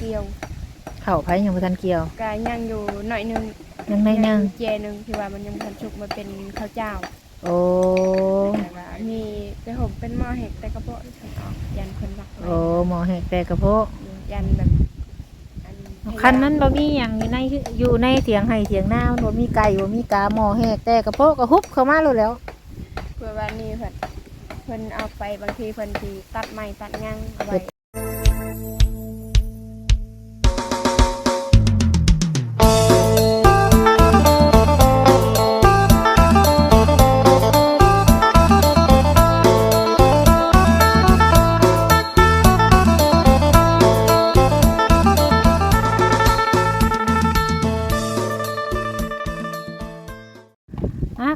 เกี่ยวเข้าไผยังบ่ทันเกี่ยวก็ยังอยู่หน่อยหนึงยังในนึงเจหนึงที่ว่ามันยังบ่ทันสุกมาเป็นข้าวเจ้าโอ้แต่ว่ามีแต่ผมเป็นหม้อเห็ดแต่กระเพาะที่ฉันออกยันคนรักไว้โอ้หมอแหกแต่กระเพาะยันแบบอัคันนั้นบ่มีหยังอยู่ในอยู่ในเถียงไห้เถียงนามันบ่มีไก่บ่มีกาหมอแหกแต่กระเพาะก็ฮุบเข้ามาโลดแล้ว เพื่อว่านี่เพิ่นเพิ่นเอาไปบางทีเพิ่นสิตัดไม้ตัดหยังเอาไว้อ่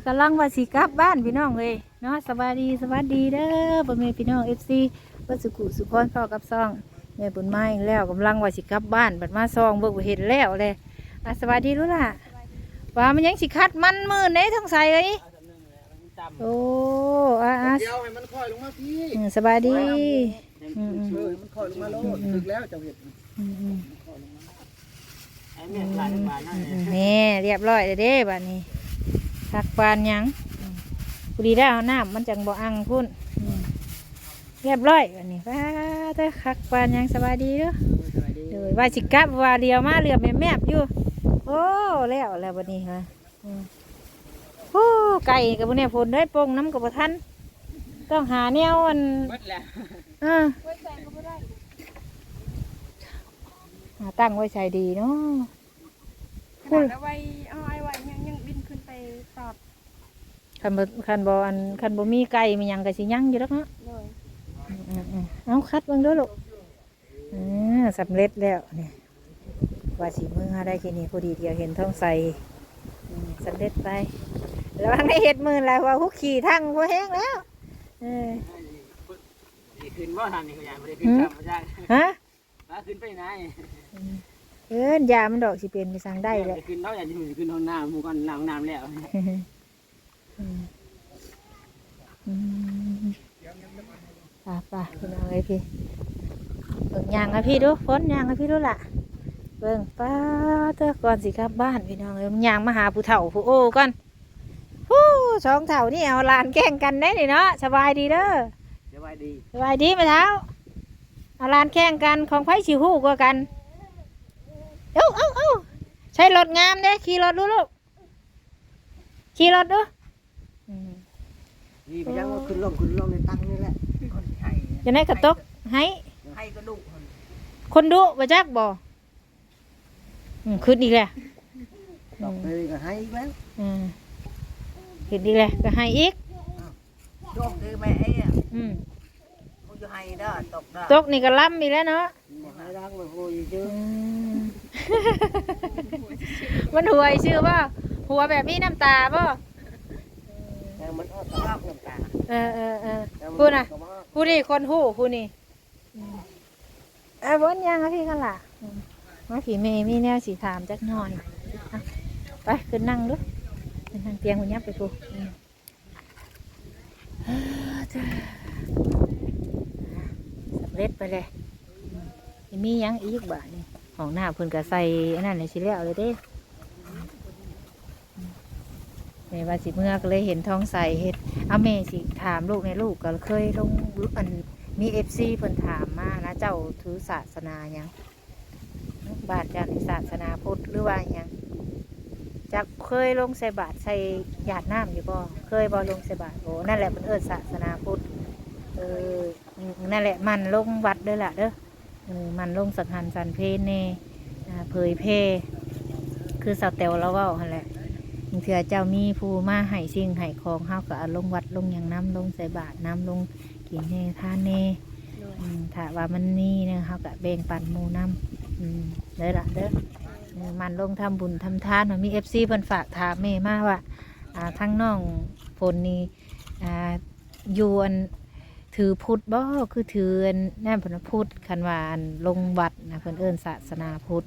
ะกำลังว่าสิกลับบ้านพี่น้องเลยเนาะสวัสดีสวัสดีเด้อพ่อแม่พี่น้อง FC เบ่สุขุสุขอนพ่อกับซองแม่บุญไม้แล้วกำลังว่าสิกลับบ้านบัดมาซองเบิกบ่เห็นแล้วเลยอะสวัสดีลูกล่ะว่ามันยังสิคัดมันมือไหนทั้งใส่เอ้ยโอ้อะอะเดียวให้มันค่อยลงมาพี่อืมสบายดีอืมเออมันค่อยลงมาโลดถึกแล้วเจ้าเห็ดอืมอืมไอ้แม่หลายบาทนั่นอืมนี่เรียบร้อยเลยเด้บัดนี้ ทักปานหยังอืมพอดีได้เอาน้ำมันจังบ่อังพุ่นอืมเรียบร้อยบัดนี้ว้าเด้อคักปานหยังสบายดีเด้อเลยว่าสิกลับว่าเดียวมาเรียบแม่บๆอยู่ โอ้แล้วแล้วบัดนี้ค่ะอืมโอ้ไก่กับพวกเนี้ยพนได้ปงน้ำกับทันต้องหาแนวอันเบิดแล้วอ่าไว้ใส่ก็บ่ได้หาตั้งไว้ใส่ดีเนาะขนาดเอาไว้เอาไว้ไว้ยังยังบินขึ้นไปตอด คันบ่คันบ่อันคันบ่มีไก่มีหยังก็สิยังอยู่ดอกเนาะเลยอืมอืมเอาคัดเบิ่งเด้วยลูกอ่าสำเร็จแล้วเนี่ยว่าสิมือหาได้ทีนี้พอดีเดียวเห็นท้องใสอืมสำเร็จไประวังได้เห็ดมือแล้วว่าหุกขี่ทั้งหัวแห้งแล้วเออขึ้นว่าทันนี่ก็ยังไม่ได้ขึ้นตามมาจ้างฮะมาขึ้นไปไหนเอิ้นยามันดอกสิเป็นไปสั่งได้แหละ ขึ้นเท่าอย่างที่ขึ้นห้องน้ำหมู่กันล้างน้ำแล้วอืมอืมไป่าป่าพี่น้องไอ้พี่เบิ่งยางให้พี่ดูฝนยางให้พี่ดูล่ะ เบิ่งป้าเตอก่อนสิครับบ้านพี่น้องเอ้ยมันยางมาหาผู้เฒ่าผู้โอ้ก่อนฮู้สองเฒ่านี่เอาหลานแกล้งกันได้นี่เนาะสบายดีเด้อสบายดีสบายดีไหมเท้าเอาหลานแข่งกันของไผชิวฮู้กว่ากัน เอ้าเอ้าเอ้าใช้รถงามเด้ขี่รถดูลูกขี่รถดูอืม นี่ไปยังว่าขึ้นลงขึ้นลงในตังนี่แหละคนไทยจะได้กระตกให้ให้กระดูกคนดุบ่จักบ่อืมขึ้นอีกแล้วตอกเลยก็ให้แล้วอืมขึ้นอีกแล้วก็ให้อีกโชคดีแม่ไอ้อะอืมกูจะให้ได้ตกได้ตกนี่ก็ล้ำอีกแล้วเนาะให้รักมันโหยเยอะอืมมันหัวอีชื่อป่ะหัวแบบนี้น้ำตาป่ะแต่มันออกสภาพน้ำตาเออเออเออพูดนะพูดนี่คนหูพูดนี่อืมเออวนยังอะพี่กันล่ะอืมาผีเมย์มีแนวสีถามจักหน่อยอะไปขึ้นนั่งดูขึ้นนั่งเตียงคุณยับไปพูอืมเออจ้าสำเร็จไปเลยอืมมีหยังอีกบ่านี่ของหน้าเพิ่นก็ใส่อันนั้นเลยสิแล้วเลยเด้แม่ว่าสิเมื่อก็เลยเห็นท้องใสเฮ็ดเอาแม่สิถามลูกในลูกก็เคยลงอันมีเอฟซีเพิ่นถามมานะเจ้าถือศาสนายังบาทจานี่ศาสนาพุทธหรือว่ายังจักเคยลงใส่บาทใส่หยาดน้ำอยู่บ่เคยบ่ลงใส่บาทโอ้นั่นแหละมันเอิ้นศาสนาพุทธเออนั่นแหละมันลงวัดเด้อล่ะเด้อเออมันลงสังหันสันเพนเน่เผยเพคือสาวเตวเราเว่าหั่นแหละ เถื่อเจ้ามีผู้มาให้สิ่งให้ของเฮาก็เอาลงวัดลงอย่างน้ำลงใส่บาตรน้ำลงกินเน่ทานเน่เลยอืมถ้าว่ามันมีเนี่ยเฮาก็แบ่งปันหมู่น้ำอืมเด้อล่ะเด้อเออมันลงทำบุญทำทานมันมีเอฟซีเพิ่นฝากถามแม่มาว่าอ่าทั้งน้องฝนนี่อ่าอยู่อันถือพุทธบ่คือถืออันแน่นเพนว่าพุทธคันว่าอันลงวัดนะเพิ่นเอิ้นศาสนาพุทธ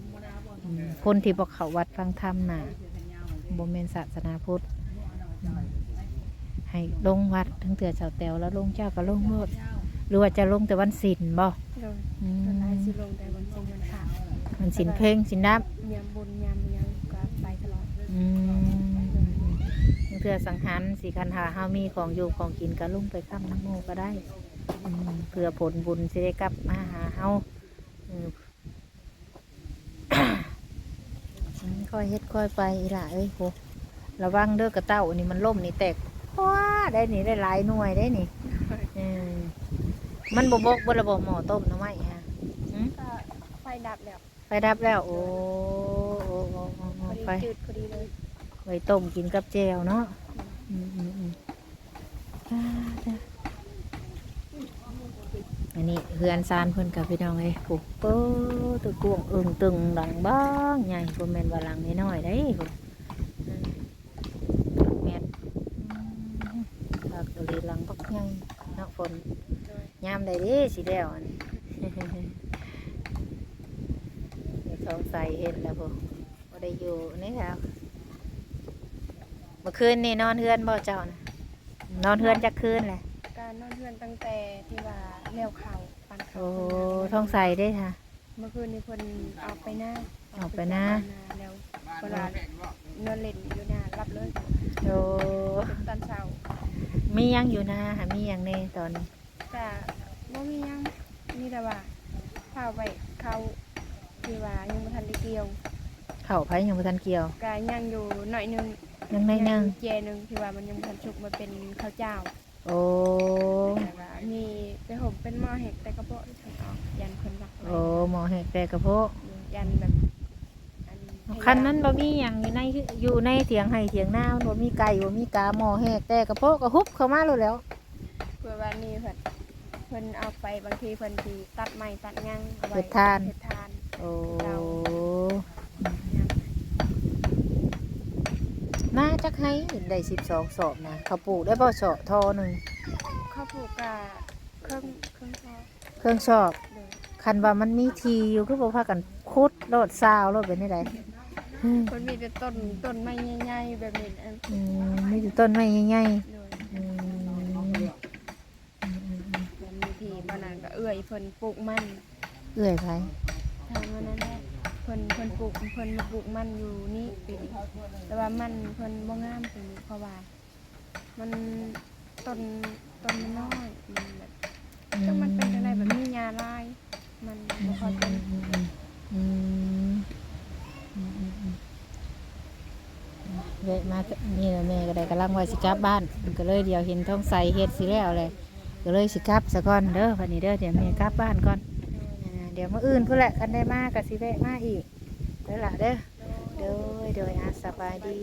อืมคนที่บ่เข้าวัดฟังธรรมน่ะ บ่แม่นศาสนาพุทธอืมให้ลงวัดทั้งเตือเจ้าแตวแล้วลงเจ้าก็ลงโลดหรือว่าจะลงแต่วันศีลบ่เลยอืตอนนั้นมสิลงแต่วันจริงวันพระอมันสินเพลงสินดับยามบุญยามหยังก็ไปตลอดอืมเพื่อสังหารสิคันหาเฮามีของอยู่ของกินก็ลุ่มไปค้ำน้ำโมก็ได้อืมเพื่อผลบุญสิได้กลับมาหาเฮาอืมอืม ค่อยเฮ็ดค่อยไปอีหล่ะเอ้ยโหระวังเด้อกระเต้าอันนี้มันล่มนี่แตกว้าได้นี่ได้หลายหน่วยได้นี่อืมมันบบกบระบบหม้อต้มหน้ำไม้ฮะอืมก็ไฟดับแล้วไฟดับแล้วโอ้โอ้โอ้โอ้พโอ้อดีไฟจืดพอดีเลยไว้ต้มกินกับแจวเนาะอืมอืมอืม อันนี้เฮือนซานเพิ่นกับพี่น้องเอ้ยปุ๊บเปิ้ตึกกวงเอึงตึงดังบ้างใหญ่บ่แม่นว่าหลังน้อยๆได้ปุ๊บแม่นผักกะหรี่หลังบักใหญ่เนาะฝนยามใดเด้สิแล้วอันเดี๋ยวสงสัยเห็นแล้วปุ๊บบ่ได้อยู่นี่ครับเมื่อคืนนี่นอนเฮือนบ่เจ้านะนอนเฮือนจักคืนแหละ พื่อนตั้งแต่ที่ว่าเลี้ยวเขาปันเขาโอ้ท้องใส่ได้ค่ะ เมื่อคืนนี้เพิ่นเอาไปหน้าเอาไปหน้า แล้วเวลานอนเล่นอยู่หน้ารับเลยโอ้ตอนเช้ามียังอยู่นะหามียังในตอนนี้แต่บ่มีหยังนี่แต่ว่าข้าวไปเขาที่ว่ายังบ่ทันได้เกี่ยวเข่าไผยังบ่ทันเกี่ยวก็ยังอยู่หน่อยหนึงยังในหนึงเจหนึงที่ว่ามันยังบ่ทันสุกมาเป็นข้าวเจ้า โอ้แต่ว่ามีไปห่มเป็นหม้อเห็ดแต่กระเพาะที่ออกยันคนรักไว้โอ้หมอแหกแต่กระเพาะยันแบบอัคันนั้นบ่มีหยังอยู่ในอยู่ในเถียงให้เถียงหน้ามันบ่มีไก่บ่มีกาหมอแหกแต่กระเพาะก็ฮุบเข้ามาเลยแหล้ว เพื่อว่านี่เพิ่นเพิ่นเอาไปบางทีเพิ่นสิตัดไม้ตัดหยังเอไว้เฮ็ดทาน เฮ็ดทาน โอ้ เรา มา จักให้ได้12สอบนะเขาปลูกได้บ่สอบทอหนึงข้าวปลูกกะเครื่องเครื่องทอดเครื่องสอบเลยคันว่ามันมีทีอยู่คือบ่พากันคุดโลดซาวโลดเป็นได้ไดอืมเพิ่นมีแต่ต้นต้นไม้ใหญ่ๆแบบนี้อันอืมมีแต่ต้นไม้ใหญ่เลยๆอืมแล้วมีที่บ้านนั้นก็เอื้อยเพิ่นปลูกมันเอื้อยไผทางวันนั้นแหละเพิ่นเพิ่นปลูกเพิ่นมาปลูกมันอยู่นี่ปีนี้แต่ว่ามันเพิ่นบ่งามปีนี้เพราะว่า มันต้นต้นมันน้อยมันแบบจังมันเป็นจังไดแบบมีหญ้าลายมันบ่ค่อยเป็นอืมอืมอืมอืมอืมเวะมานี่แหละแม่ก็ได้กำลังว่าสิกลับบ้านก็เลยเดี๋ยวเห็นท้องใสเฮ็ดสิแล้วเลยก็เลยสิกลับซะก่อนเด้อวันนี้เด้อเดี๋ยวแม่กลับบ้านก่อน ดี๋ยวมื้ออื่นพุ่นแหละคันได้มาก็สิแวะมาอีกเด้อล่ะเด้อเด้อเด้ออาสบายดี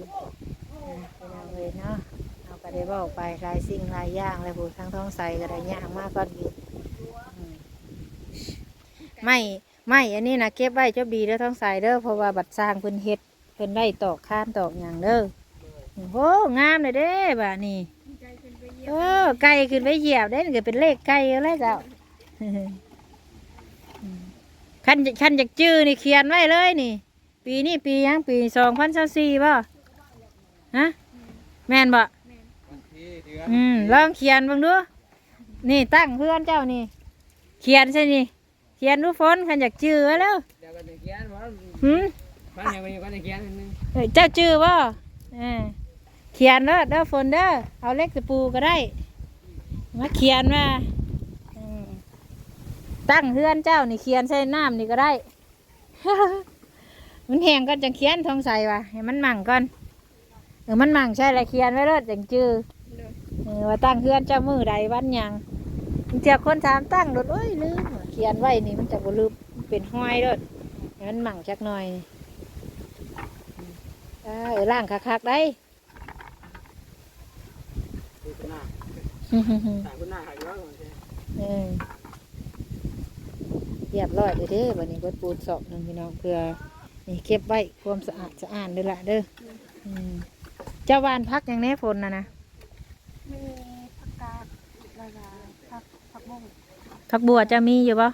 อะพี่น้องเลยเนาะเอาก็ได้บอกไปลายสิ่งลายย่างเลยผู้ทั้งท้องใสก็ได้ย่างมากก่อนอีกอืมไม่ไม่อันนี้นะเก็บไว้เจ้าบีเด้อท้องใสเด้อเพราะว่าบัดสร้างเพิ่นเฮ็ดเพิ่นได้ตอกข้านตอกอย่างเด้อโหงามเลยเด้บ่านี่เออไก่ขึ้นไปเหยียบได้นี่ก็เป็นเลขไก่แล้วเจ้า คันคันจากจื้อนี่เขียนไว้เลยนี่ ปีนี้ปีหยังปีสองพันสี่ป่ะฮะแม่นบ่อืมลองเขียนเบ้างดูนี่ตั้งเพื่อนเจ้านี่ เขียนใช่นี่เขียนดูฝนคันจากจื้อไว้แล้วเดี๋ยวก็จะเขียนว่าหืมบ้านไหนก็จะเขียนอันนึงเอ้ยเจ้าจื้อบ่เออเขียนเด้อเด้อฝนเด้อเอาเล็กตะปูก็ได้มาเขียนมาอืม ตั้งเพื่อนเจ้านี่เขียนใส่น้ำนี่ก็ได้ มันแห้งก่อนจังเขียนทองใส่ว่ะให้มันหมั่งก่อนเออมันหมั่งใช่ละเขียนไว้เลยจังจื้อเลยเออว่าตั้งเพื่อนเจ้ามือใดวันหยังเจ้าคนถามตั้งรถเอ้ยลืมว่ะเขียนไว้นี่มันจะบ่ลืมมันเป็นห้อยรถให้มันหมั่งจักหน่อยได้เออล่างคักๆได้ดูคุณหน้าต่างคุณหน้าหายแล้วเออ เรียบร้อยเลยเด้บัดนี้เบิดปูนสอบหนึงพี่น้องเพื่อนี่เก็บไว้ความสะอาดสะอาดเด้อละเด้ออืมเจ้าวานพักอย่างแน่ฝนนะนะมีผักกาดแล้วก็ผักผักบุ้งผักบัวจะมีอยู่ปะ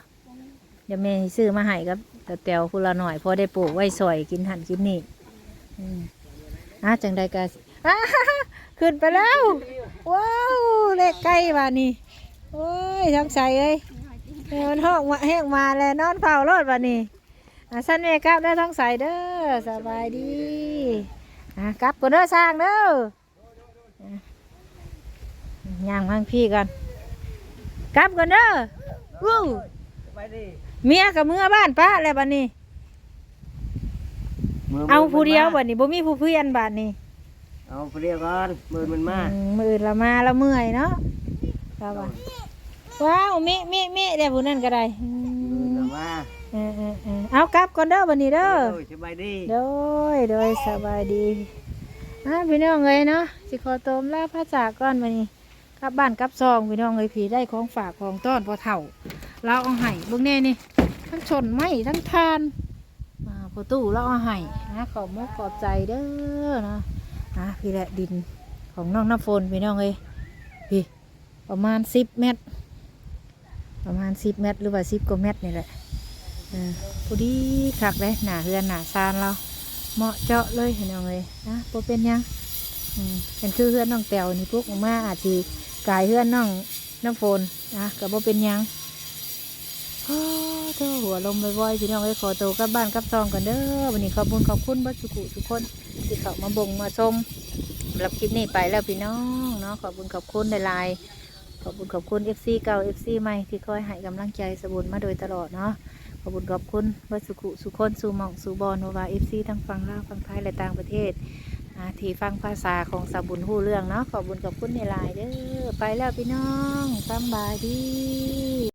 เดี๋ยวแม่สิซื้อมาให้ครับแต่แตวพูละหน่อยพอได้ปลูกไว้สอยกินหันกินนี่อืมอะจังใดกาอ่าขึ้นไปแล้ว ว้าวเลขใกล้มานี่โอ้ยทั้งใสเอ้ย แม่มันห้องมาแห้งมาแล้วนอนเฝ้ารถวันนี้อะสั้นแม่กลับเด้อท้องใสเด้อสบายดีอะกลับก่อนเด้อสร้างเด้ออะย่างพังพี่กันกลับก่อนเด้อวู้ไปดิเมียกับเมื่อบ้านป้าแล้วบัดนี้ เอาผู้เดียวบัดนี้บ่มีผู้เพื่อนบัดนี้เอาผู้เดียวก่อนมือมันมาอืมมืออื่นละมาละเมื่อยเนาะครับ ว่าว้าวมิมิมิเดี๋ยวผู้นั้นก็ได้อืมือมมันมาเออเออเออเอากลับก่อนเด้อบัดนี้เด้อโยสบายดี โดย โดยสบายดีอะพี่น้องเอ้ยเนาะสิขอตมลาพระจากก่อนวันนี้กลับบ้านกลับซองพี่น้องเอ้ยผีได้ของฝากของต้อนพอเถ่า เราเอาไห้เบิ่งแน่นี่ ทั้งชนไม้ทั้งทานอ่าพอตู้เราเอาไห้นะขอบมกขอบใจเด้อเนาะอะพี่แหละดินของน้องน้ำฝนพี่น้องเอ้ยพี่ประมาณสิบเมตร ประมาณสิบเมตรหรือว่าสิบกว่าเมตรนี่แหละอพอดีคักเลยหนาเฮือนหนาซานเราเหมาะเจาะเลยเห็นเอาเลยนะโปเป็นยังอืมเป็นคือเฮือนน้องแตวนี่พวกออกมาอาจจะกลายเฮือนน้องน้ำฝนนะกับโปเป็นยังโอ้เจ้าหัวลมบ่อยๆพี่น้องเอ้ยขอโตวกลับบ้านกลับซองกันเด้อวันนี้ขอบคุณขอบคุณบัสุกุทุกคนที่เขามาบ่งมาชมสำหรับคลิปนี้ไปแล้วพี่น้องเนาะขอบคุณขอบคุณในลน์ข อบคุณขอบคุณ FC เก่า FC ใหม่ที่คอยให้กำลังใจสบุญมาโดยตลอดเนาะขอบคุณขอบคุณวัสุขุสุคนสุหมองสุบอลโนวาเอฟซีทั้งฟังลาฟังไทยและต่างประเทศที่ฟังภาษาของสบุญหู้เรื่องเนาะขอบคุณขอบคุณในไลน์เด้อไปแล้วพี่น้องสบายดี